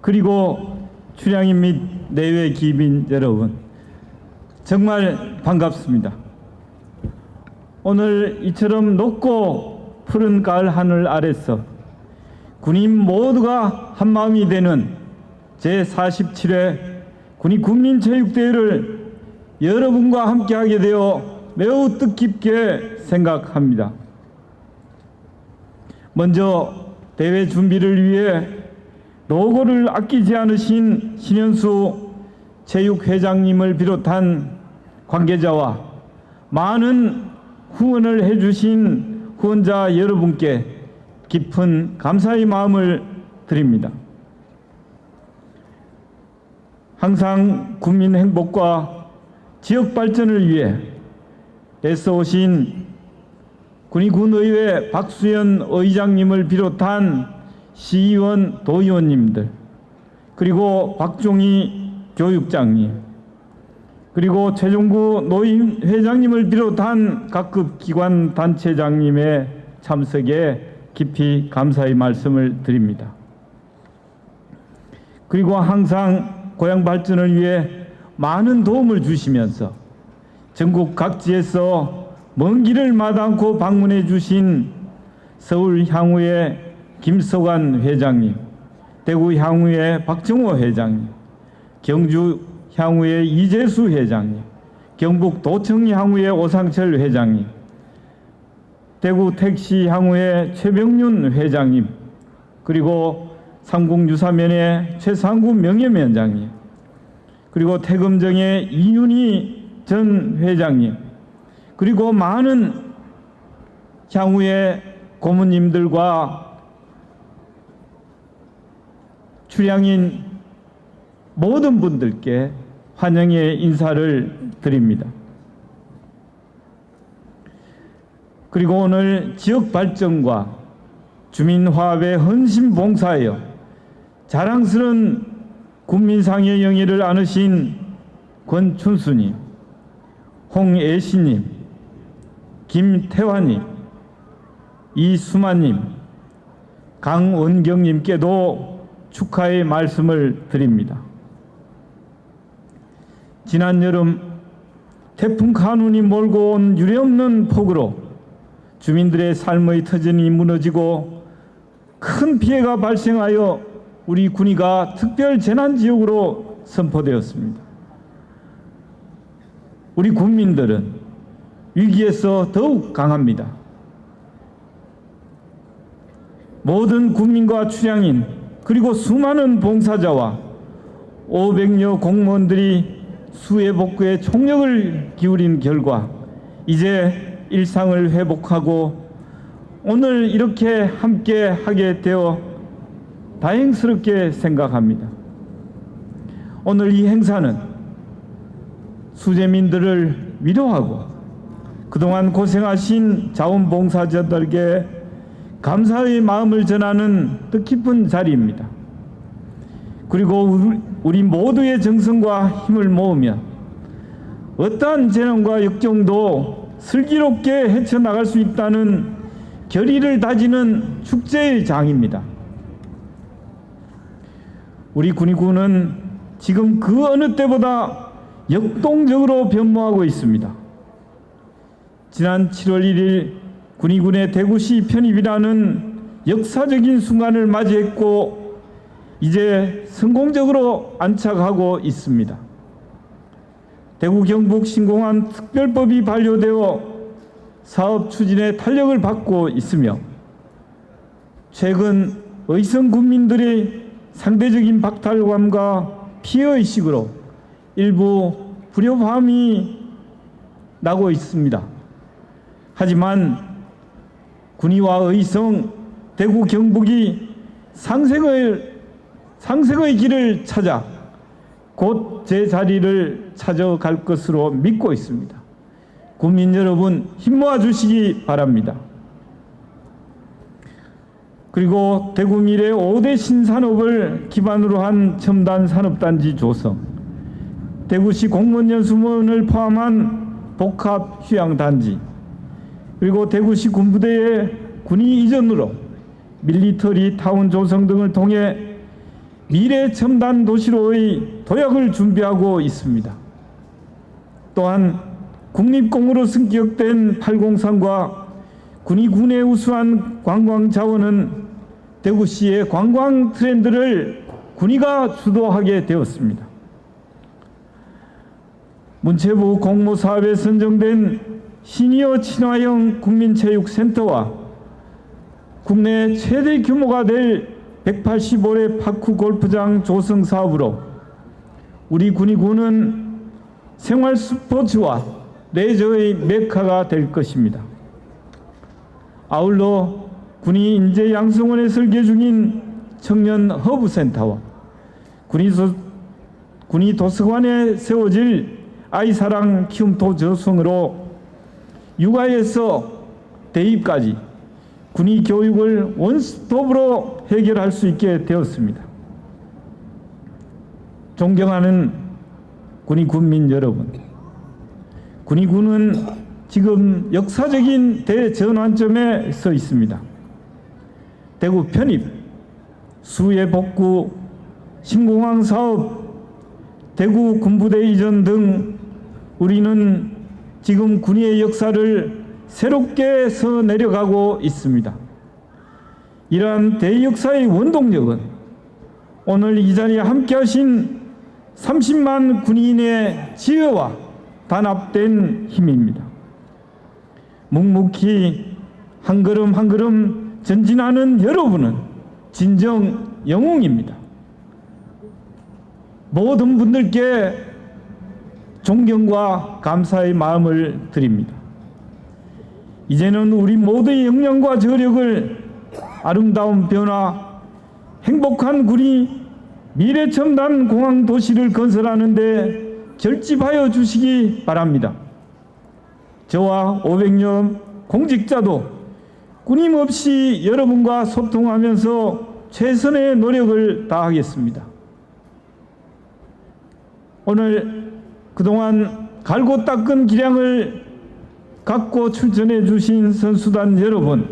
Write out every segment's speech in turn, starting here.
그리고 출향인 및 내외 기빈 여러분 정말 반갑습니다. 오늘 이처럼 높고 푸른 가을 하늘 아래서 군인 모두가 한 마음이 되는 제 47회 군인 국민체육대회를 여러분과 함께 하게 되어 매우 뜻깊게 생각합니다. 먼저 대회 준비를 위해 노고를 아끼지 않으신 신현수 체육회장님을 비롯한 관계자와 많은 후원을 해주신 후원자 여러분께 깊은 감사의 마음을 드립니다. 항상 국민 행복과 지역 발전을 위해 애써오신 군의군의회 박수현 의장님을 비롯한 시의원 도의원님들 그리고 박종희 교육장님 그리고 최종구 노인 회장님을 비롯한 각급 기관 단체장님의 참석에 깊이 감사의 말씀을 드립니다. 그리고 항상 고향 발전을 위해 많은 도움을 주시면서 전국 각지에서 먼 길을 마다않고 방문해 주신 서울 향후의 김서관 회장님, 대구 향후의 박정호 회장님, 경주 향후의 이재수 회장님, 경북 도청 향후의 오상철 회장님, 대구 택시 향후의 최병윤 회장님, 그리고 상공유사면의 최상구 명예위원장님, 그리고 태금정의 이윤희 전 회장님, 그리고 많은 향후의 고모님들과 출향인 모든 분들께 환영의 인사를 드립니다. 그리고 오늘 지역 발전과 주민 화합에 헌신 봉사하여 자랑스러운 국민상의 영예를 안으신 권춘수님, 홍애신님, 김태환님, 이수만님, 강원경님께도 축하의 말씀을 드립니다. 지난 여름 태풍 카눈이 몰고 온 유례없는 폭우로 주민들의 삶의 터전이 무너지고 큰 피해가 발생하여 우리 군위가 특별 재난 지역으로 선포되었습니다. 우리 국민들은 위기에서 더욱 강합니다. 모든 국민과 출향인 그리고 수많은 봉사자와 500여 공무원들이 수해 복구에 총력을 기울인 결과 이제 일상을 회복하고 오늘 이렇게 함께 하게 되어 다행스럽게 생각합니다. 오늘 이 행사는 수재민들을 위로하고 그동안 고생하신 자원봉사자들에게 감사의 마음을 전하는 뜻깊은 자리입니다. 그리고 우리- 모두의 정성과 힘을 모으면 어떠한 재난과 역경도 슬기롭게 헤쳐나갈 수 있다는 결의를 다지는 축제의 장입니다. 우리 군의군은 지금 그 어느 때보다 역동적으로 변모하고 있습니다. 지난 7월 1일 군의군의 대구시 편입이라는 역사적인 순간을 맞이했고 이제 성공적으로 안착하고 있습니다. 대구 경북 신공항 특별법이 반려되어 사업 추진에 탄력을 받고 있으며 최근 의성 군민들의 상대적인 박탈감과 피해의식으로 일부 불협화음이 나고 있습니다. 하지만 군위와 의성, 대구 경북이 상생을 상생의 길을 찾아 곧 제 자리를 찾아갈 것으로 믿고 있습니다. 국민 여러분 힘 모아 주시기 바랍니다. 그리고 대구 미래 5대 신산업을 기반으로 한 첨단 산업단지 조성, 대구시 공무원 연수원을 포함한 복합 휴양단지, 그리고 대구시 군부대의 군위 이전으로 밀리터리 타운 조성 등을 통해 미래 첨단 도시로의 도약을 준비하고 있습니다. 또한 국립공으로 승격된 803과 군이 군의 우수한 관광 자원은 대구시의 관광 트렌드를 군의가 주도하게 되었습니다. 문체부 공모사업에 선정된 시니어 친화형 국민체육센터와 국내 최대 규모가 될 185회 파크 골프장 조성 사업으로 우리 군의군은 생활 스포츠와 레저의 메카가 될 것입니다. 아울러 군이 인재 양성원에 설계 중인 청년 허브센터와 군이, 소, 군이 도서관에 세워질 아이사랑 키움토 저성으로 육아에서 대입까지 군이 교육을 원스톱으로 해결할 수 있게 되었습니다. 존경하는 군이 군민 여러분, 군이 군은 지금 역사적인 대전환점에 서 있습니다. 대구 편입, 수해 복구, 신공항 사업, 대구 군부대 이전 등 우리는 지금 군의의 역사를 새롭게 서 내려가고 있습니다. 이러한 대역사의 원동력은 오늘 이 자리에 함께 하신 30만 군인의 지혜와 단합된 힘입니다. 묵묵히 한 걸음 한 걸음 전진하는 여러분은 진정 영웅입니다. 모든 분들께 존경과 감사의 마음을 드립니다. 이제는 우리 모두의 역량과 저력을 아름다운 변화, 행복한 구리, 미래 첨단 공항 도시를 건설하는 데 결집하여 주시기 바랍니다. 저와 500여 공직자도 끊임없이 여러분과 소통하면서 최선의 노력을 다하겠습니다. 오늘 그동안 갈고 닦은 기량을 갖고 출전해 주신 선수단 여러분,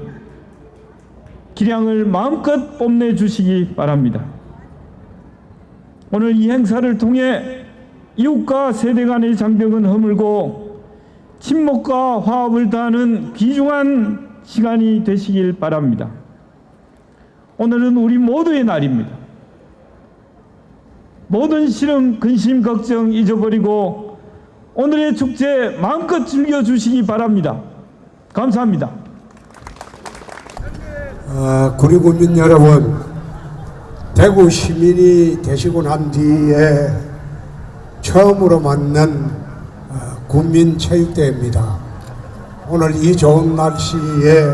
기량을 마음껏 뽐내 주시기 바랍니다. 오늘 이 행사를 통해 이웃과 세대 간의 장벽은 허물고 친목과 화합을 다하는 귀중한 시간이 되시길 바랍니다. 오늘은 우리 모두의 날입니다. 모든 시름, 근심, 걱정 잊어버리고 오늘의 축제 마음껏 즐겨주시기 바랍니다. 감사합니다. 어, 구리군민 여러분, 대구 시민이 되시고 난 뒤에 처음으로 맞는 어, 군민체육대회입니다. 오늘 이 좋은 날씨에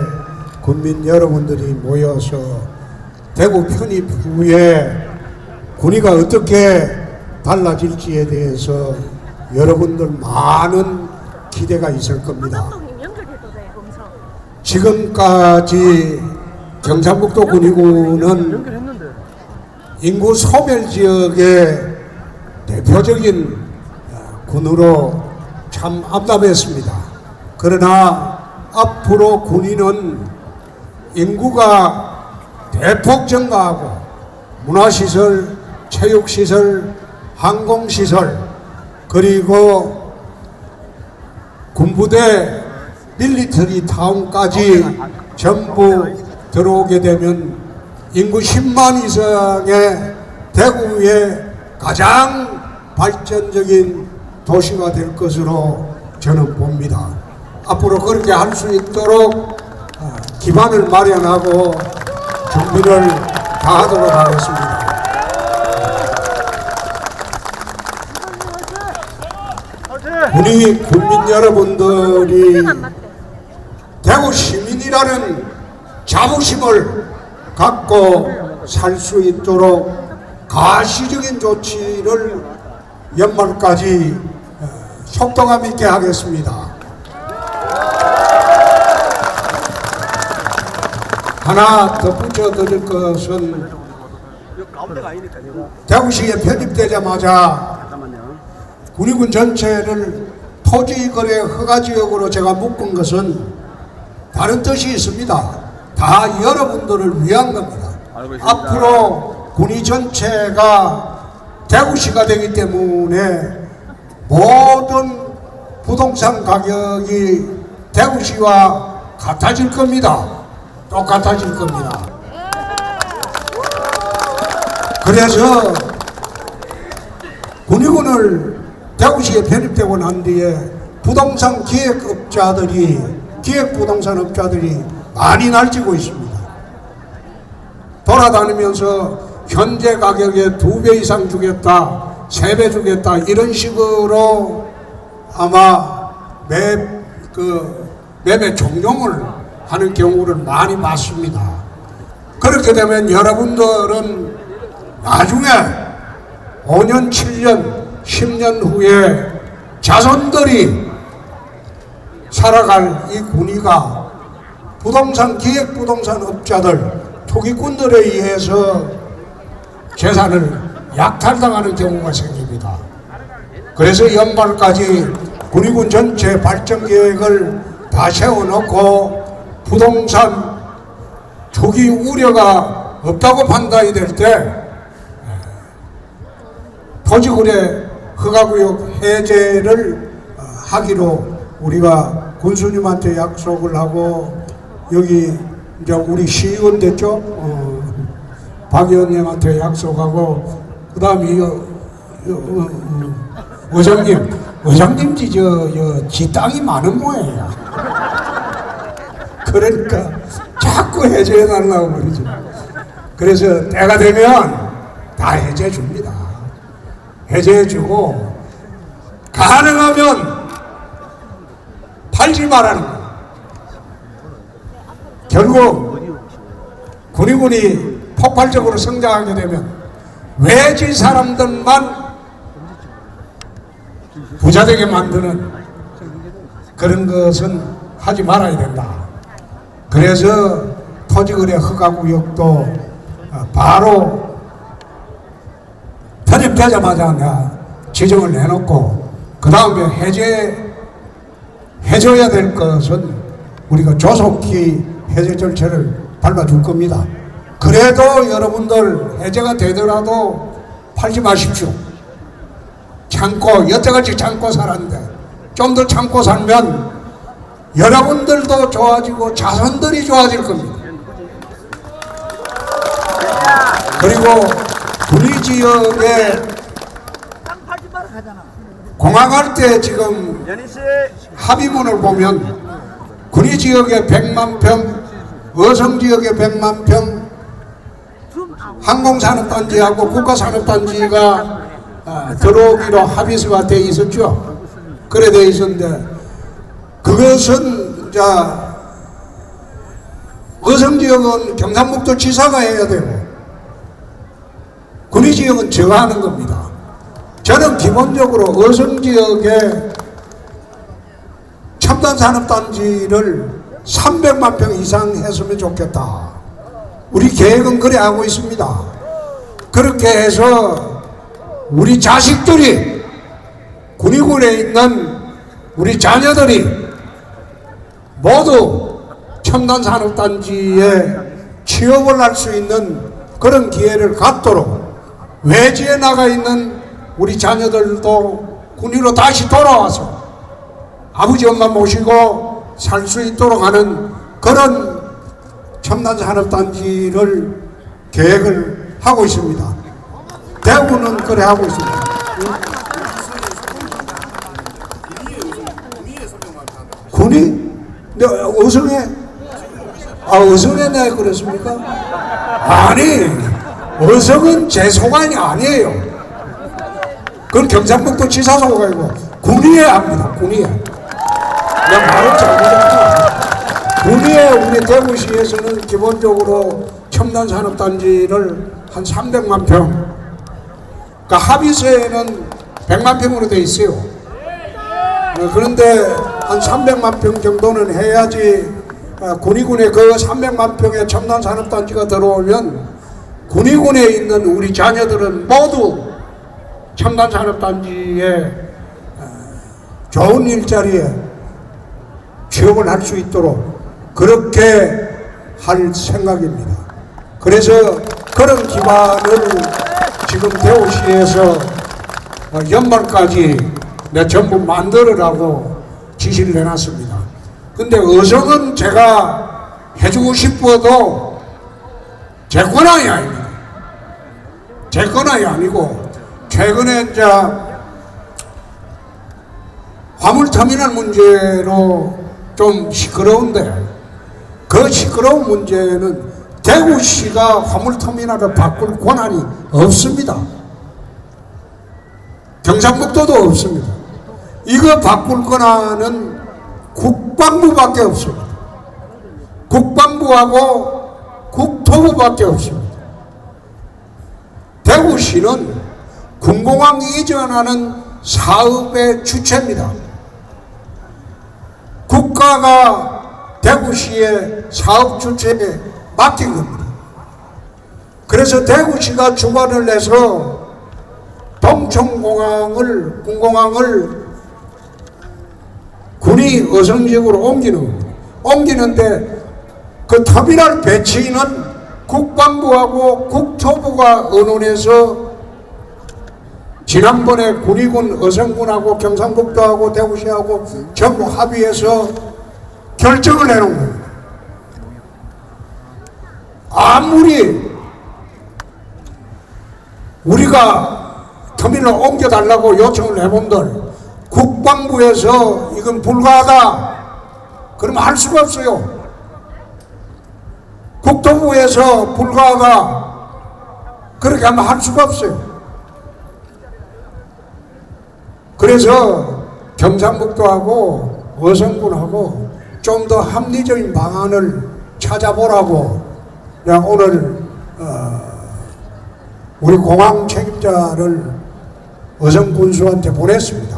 군민 여러분들이 모여서 대구 편입 후에 군의가 어떻게 달라질지에 대해서 여러분들 많은 기대가 있을 겁니다. 지금까지 경상북도 군의군은 인구 소멸 지역의 대표적인 어, 군으로 참 앞담했습니다. 그러나 앞으로 군인은 인구가 대폭 증가하고 문화시설, 체육시설, 항공시설, 그리고 군부대 밀리터리 타운까지 전부 들어오게 되면 인구 10만 이상의 대구의 가장 발전적인 도시가 될 것으로 저는 봅니다. 앞으로 그렇게 할 수 있도록 어, 기반을 마련하고 준비를 다하도록 하겠습니다. 우리 국민 여러분들이. 대구 시민이라는 자부심을 갖고 살 수 있도록 가시적인 조치를 연말까지 어, 속도감 있게 하겠습니다. 하나 덧붙여 드릴 것은 대구시에 편입되자마자 군의군 전체를 토지거래 허가지역으로 제가 묶은 것은 다른 뜻이 있습니다. 다 여러분들을 위한 겁니다. 앞으로 군이 전체가 대구시가 되기 때문에 모든 부동산 가격이 대구시와 같아질 겁니다. 똑같아질 겁니다. 그래서 군의군을 대구시에 편입되고 난 뒤에 부동산 기획업자들이 기획부동산 업자들이 많이 날뛰고 있습니다. 돌아다니면서 현재 가격의 두배 이상 주겠다, 세 배 주겠다 이런 식으로 아마 매 그 매매 종용을 하는 경우를 많이 봤습니다. 그렇게 되면 여러분들은 나중에 5년, 7년, 10년 후에 자손들이 살아갈 이 군위가 부동산 기획 부동산 업자들 투기꾼들에 의해서 재산을 약탈당하는 경우가 생깁니다. 그래서 연말까지 군의군 전체 발전 계획을 다 세워놓고 부동산 투기 우려가 없다고 판단이 될 때 토지거래 허가구역 해제를 어, 하기로 우리가 군수님한테 약속을 하고 여기 이제 우리 시의원 됐죠? 어, 박 의원님한테 약속하고 그 다음에 여, 여, 어, 어, 의장님 의장님 지 저, 저, 지 땅이 많은 모양이야. 그러니까 자꾸 해제해 달라고 말이죠. 그래서 때가 되면 다 해제해 줍니다 해제해 주고 가능하면 팔지 말라는 거예요. 결국 군의군이 폭발적으로 성장하게 되면 외지 사람들만 부자 되게 만드는 그런 것은 하지 말아야 된다. 그래서 토지거래 허가구역도 어, 바로 편입되자마자 내가 지정을 내놓고 그 다음에 해제 해줘야 될 것은 우리가 조속히 해제 절차를 밟아줄 겁니다. 그래도 여러분들 해제가 되더라도 팔지 마십시오. 참고 여태까지 참고 살았는데 좀 더 참고 살면 여러분들도 좋아지고 자손들이 좋아질 겁니다. 그리고 우리 지역에. 공항할 때 지금. 합의문을 보면 구리 지역에 100만 평, 어성 지역에 100만 평, 항공산업단지하고 국가산업단지가 아, 들어오기로 합의서가 돼 있었죠. 그래 돼 있었는데 그것은 자 어성 지역은 경상북도 지사가 해야 되고 구리 지역은 제가 하는 겁니다. 저는 기본적으로 어성 지역에 첨단 산업단지를 300만 평 이상 했으면 좋겠다. 우리 계획은 그래 하고 있습니다. 그렇게 해서 우리 자식들이 군의군에 있는 우리 자녀들이 모두 첨단 산업단지에 취업을 할 수 있는 그런 기회를 갖도록 외지에 나가 있는 우리 자녀들도 군위로 다시 돌아와서 아버지 엄마 모시고 살 수 있도록 하는 그런 첨단 산업단지를 계획을 하고 있습니다. 대구는 그래 하고 있습니다. 군이? 네, 어성에? 아, 어성에 내 그랬습니까? 아니, 어성은 제 소관이 아니에요. 그건 경상북도 지사 소관이고, 군위에 합니다, 군위에. 내가 말을 잘못했다. 군위에 우리 대구시에서는 기본적으로 첨단 산업단지를 한 300만 평, 그러니까 합의서에는 100만 평으로 돼 있어요. 어, 그런데 한 300만 평 정도는 해야지 어, 군의군에 그 300만 평의 첨단 산업단지가 들어오면 군의군에 있는 우리 자녀들은 모두 첨단 산업단지에 어, 좋은 일자리에 취업을 할 수 있도록 그렇게 할 생각입니다. 그래서 그런 기반을 지금 대구시에서 어, 연말까지 내 전부 만들으라고 지시를 해놨습니다. 근데 의성은 제가 해주고 싶어도 제 권한이 아닙니다. 제 권한이 아니고 최근에 이제 화물 터미널 문제로 좀 시끄러운데 그 시끄러운 문제는 대구시가 화물 터미널을 바꿀 권한이 없습니다. 경상북도도 없습니다. 이거 바꿀 권한은 국방부밖에 없습니다. 국방부하고 국토부밖에 없습니다. 대구시는 군공항 이전하는 사업의 주체입니다. 국가가 대구시의 사업 주체에 맡긴 겁니다. 그래서 대구시가 주관을 내서 동청공항을 군공항을 군이 의성직으로 옮기는. 옮기는데 그 터미널 배치는 국방부하고 국토부가 의논해서 지난번에 군의군 의성군하고 경상북도하고 대구시하고 전부 합의해서 결정을 내놓은 겁니다. 아무리 우리가 터미널 옮겨달라고 요청을 해본들 국방부에서 이건 불가하다 그러면 할 수가 없어요. 국토부에서 불가하다 그렇게 하면 할 수가 없어요. 그래서 경상북도하고 어성군하고 좀 더 합리적인 방안을 찾아보라고 내가 오늘 어, 우리 공항 책임자를 어성 군수한테 보냈습니다.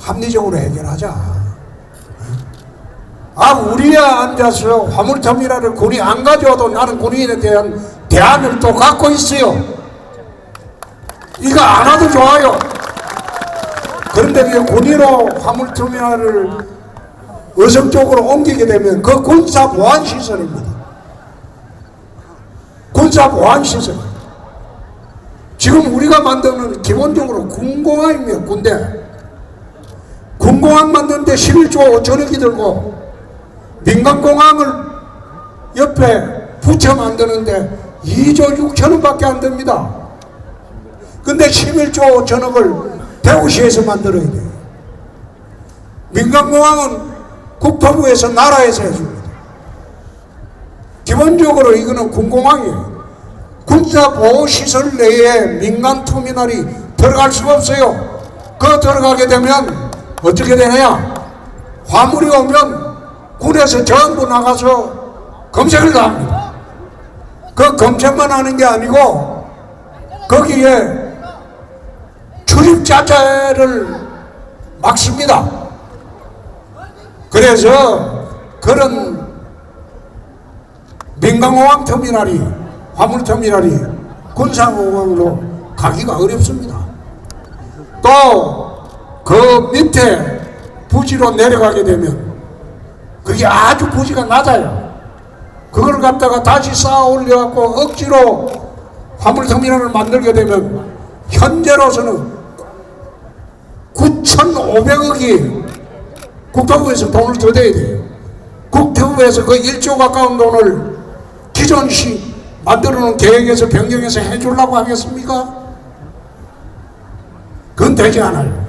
합리적으로 해결하자. 아, 우리야 앉아서 화물터미널을 군이 안 가져와도 나는 군인에 대한 대안을 또 갖고 있어요. 이거 안 와도 좋아요. 그런데 그 군의로 화물터미널을 의성 쪽으로 옮기게 되면 그 군사 보안 시설입니다. 군사 보안 시설. 지금 우리가 만드는 기본적으로 군공항입니다. 군대. 군공항 만드는데 11조 5천억이 들고 민간공항을 옆에 붙여 만드는데 2조 6천억밖에 안 됩니다. 근데 11조 5천억을 대구시에서 만들어야 돼요. 민간공항은 국토부에서 나라에서 해줍니다. 기본적으로 이거는 군공항이에요. 군사보호시설 내에 민간 터미널이 들어갈 수가 없어요. 그 들어가게 되면 어떻게 되느냐? 화물이 오면 군에서 전부 나가서 검색을 다 합니다. 그 검색만 하는 게 아니고 거기에 출입자재를 막습니다. 그래서 그런 민간공항 터미널이 화물 터미널이 군사공항으로 가기가 어렵습니다. 또 그 밑에 부지로 내려가게 되면 그게 아주 부지가 낮아요. 그걸 갖다가 다시 쌓아 올려갖고 억지로 화물터미널을 만들게 되면 현재로서는 9,500억이 국토부에서 돈을 더 대야 돼요. 국토부에서 그 1조 가까운 돈을 기존 시 만들어 놓은 계획에서 변경해서 해주려고 하겠습니까? 그건 되지 않아요.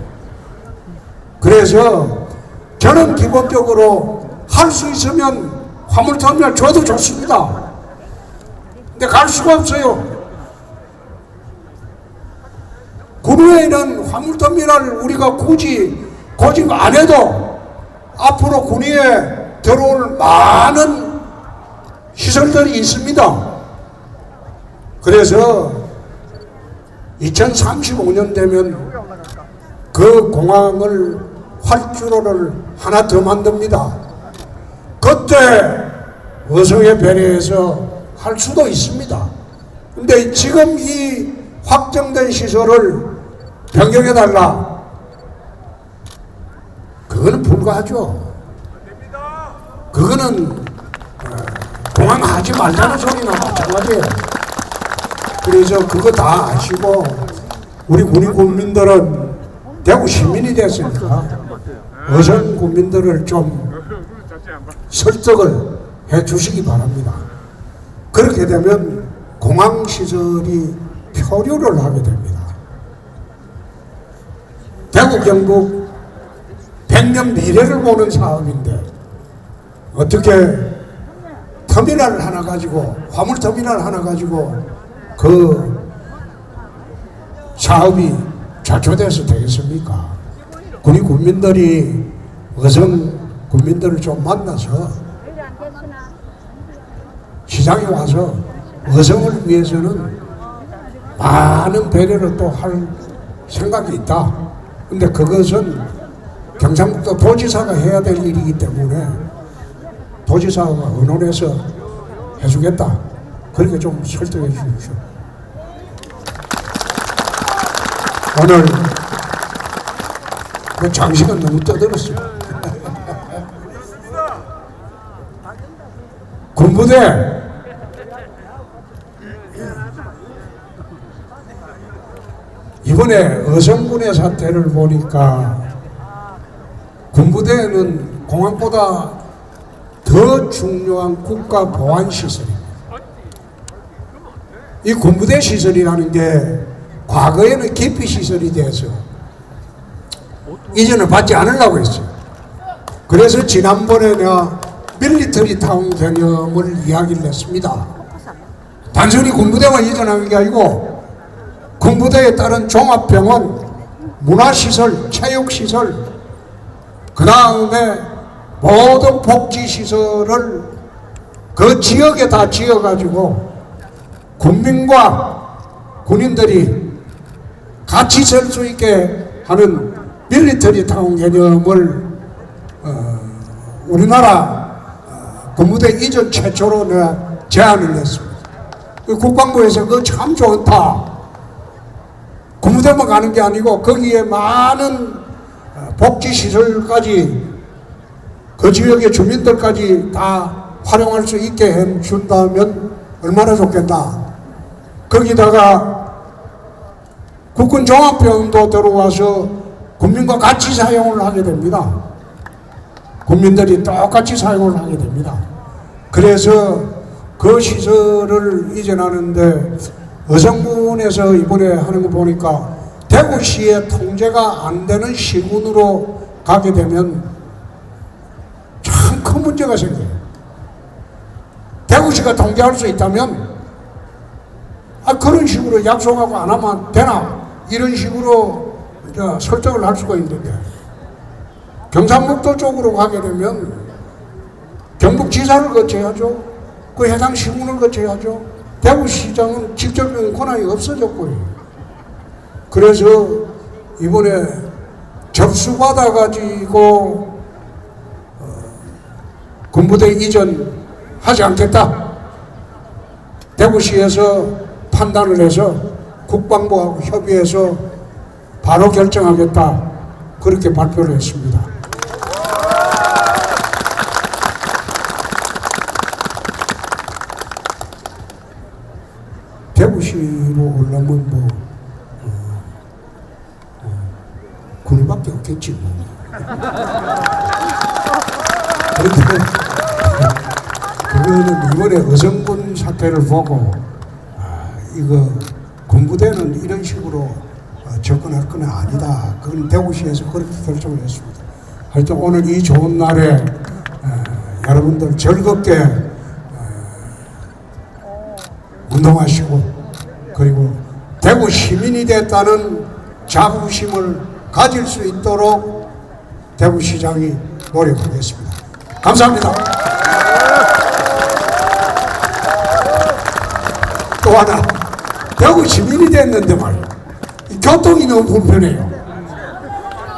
그래서 저는 기본적으로 할 수 있으면 화물터미널 줘도 좋습니다. 근데 갈 수가 없어요. 군위에는 화물터미널 우리가 굳이 고집 안 해도 앞으로 군위에 들어올 많은 시설들이 있습니다. 그래서 2035년 되면 그 공항을 활주로를 하나 더 만듭니다. 그때 어성에 배려해서 할 수도 있습니다. 근데 지금 이 확정된 시설을 변경해달라. 그거는 불가하죠. 그거는 어, 공항 하지 말자는 소리나 마찬가지예요. 그래서 그거 다 아시고 우리 군인 국민들은 대구 시민이 됐으니까 어선 국민들을 좀 설득을 해 주시기 바랍니다. 그렇게 되면 공항 시설이 표류를 하게 됩니다. 대구 경북 100년 미래를 보는 사업인데 어떻게 터미널 하나 가지고 화물 터미널 하나 가지고 그 사업이 좌초돼서 되겠습니까? 우리 국민들이 어선 국민들을 좀 만나서 시장에 와서 어성을 위해서는 많은 배려를 또 할 생각이 있다. 근데 그것은 경상북도 도지사가 해야 될 일이기 때문에 도지사가 의논해서 해주겠다. 그렇게 좀 설득해 주십시오. 오늘 그 장식은 너무 떠들었어요. 군 부대 이번에 어성군의 사태를 보니까 군부대는 공항보다 더 중요한 국가 보안 시설입니다. 이 군부대 시설이라는 게 과거에는 기피 시설이 돼서 이전을 받지 않으려고 했어요. 그래서 지난번에 내가 밀리터리 타운 개념을 이야기를 했습니다. 단순히 군부대만 이전하는 게 아니고 군부대에 따른 종합병원, 문화시설, 체육시설, 그 다음에 모든 복지시설을 그 지역에 다 지어가지고 국민과 군인들이 같이 설수 있게 하는 밀리터리 타운 개념을 어, 우리나라 어, 군부대 이전 최초로 내가 제안을 했습니다. 그 국방부에서 그거 참 좋다. 군부대만 가는 게 아니고 거기에 많은 어, 복지시설까지 그 지역의 주민들까지 다 활용할 수 있게 해준다면 얼마나 좋겠나. 거기다가 국군 종합병원도 들어와서 국민과 같이 사용을 하게 됩니다. 국민들이 똑같이 사용을 하게 됩니다. 그래서 그 시설을 이전하는데 어성군에서 이번에 하는 거 보니까 대구시의 통제가 안 되는 시군으로 가게 되면 참 큰 문제가 생겨요. 대구시가 통제할 수 있다면 아 그런 식으로 약속하고 안 하면 되나 이런 식으로 설정을 할 수가 있는데 경상북도 쪽으로 가게 되면 경북지사를 거쳐야죠. 그 해당 시군을 거쳐야죠. 대구시장은 직접적인 권한이 없어졌고요. 그래서 이번에 접수 받아가지고 어, 군부대 이전 하지 않겠다. 대구시에서 판단을 해서 국방부하고 협의해서 바로 결정하겠다. 그렇게 발표를 했습니다. 대구시로 올라면 뭐 어, 어, 군밖에 없겠지 뭐. 그런데 그거는 이번에 어성군 사태를 보고 아, 이거 군부대는 이런 식으로 어, 접근할 건 아니다. 그건 대구시에서 그렇게 결정을 했습니다. 하여튼 오늘 이 좋은 날에 어, 여러분들 즐겁게 어, 운동하시고 그리고 대구 시민이 됐다는 자부심을 가질 수 있도록 대구시장이 노력하겠습니다. 감사합니다. 또 하나 대구 시민이 됐는데 말이야 이 교통이 너무 불편해요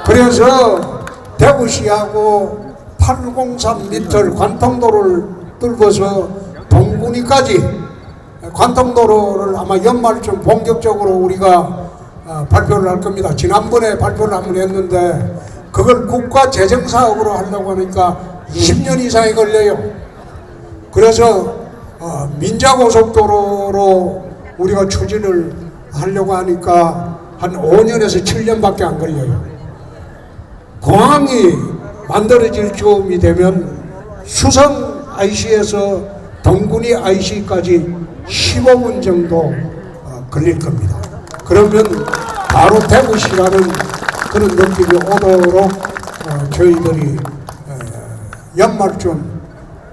그래서 대구시하고 803 미터 관통도로를 뚫고서 동구니까지 관통도로를 아마 연말쯤 본격적으로 우리가 어, 발표를 할 겁니다. 지난번에 발표를 한번 했는데 그걸 국가 재정 사업으로 하려고 하니까 20년 이상이 걸려요. 그래서 어, 민자고속도로로 우리가 추진을 하려고 하니까 한 5년에서 7년밖에 안 걸려요. 공항이 만들어질 즈음이 되면 수성 IC에서 동군이 IC까지 15분 정도 어, 걸릴 겁니다. 그러면 바로 대구시라는 그런 느낌이 오도록 어, 저희들이 어, 연말쯤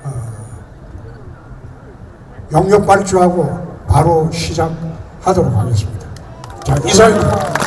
어, 용역 발주하고 바로 시작하도록 하겠습니다. 자, 이상입니다.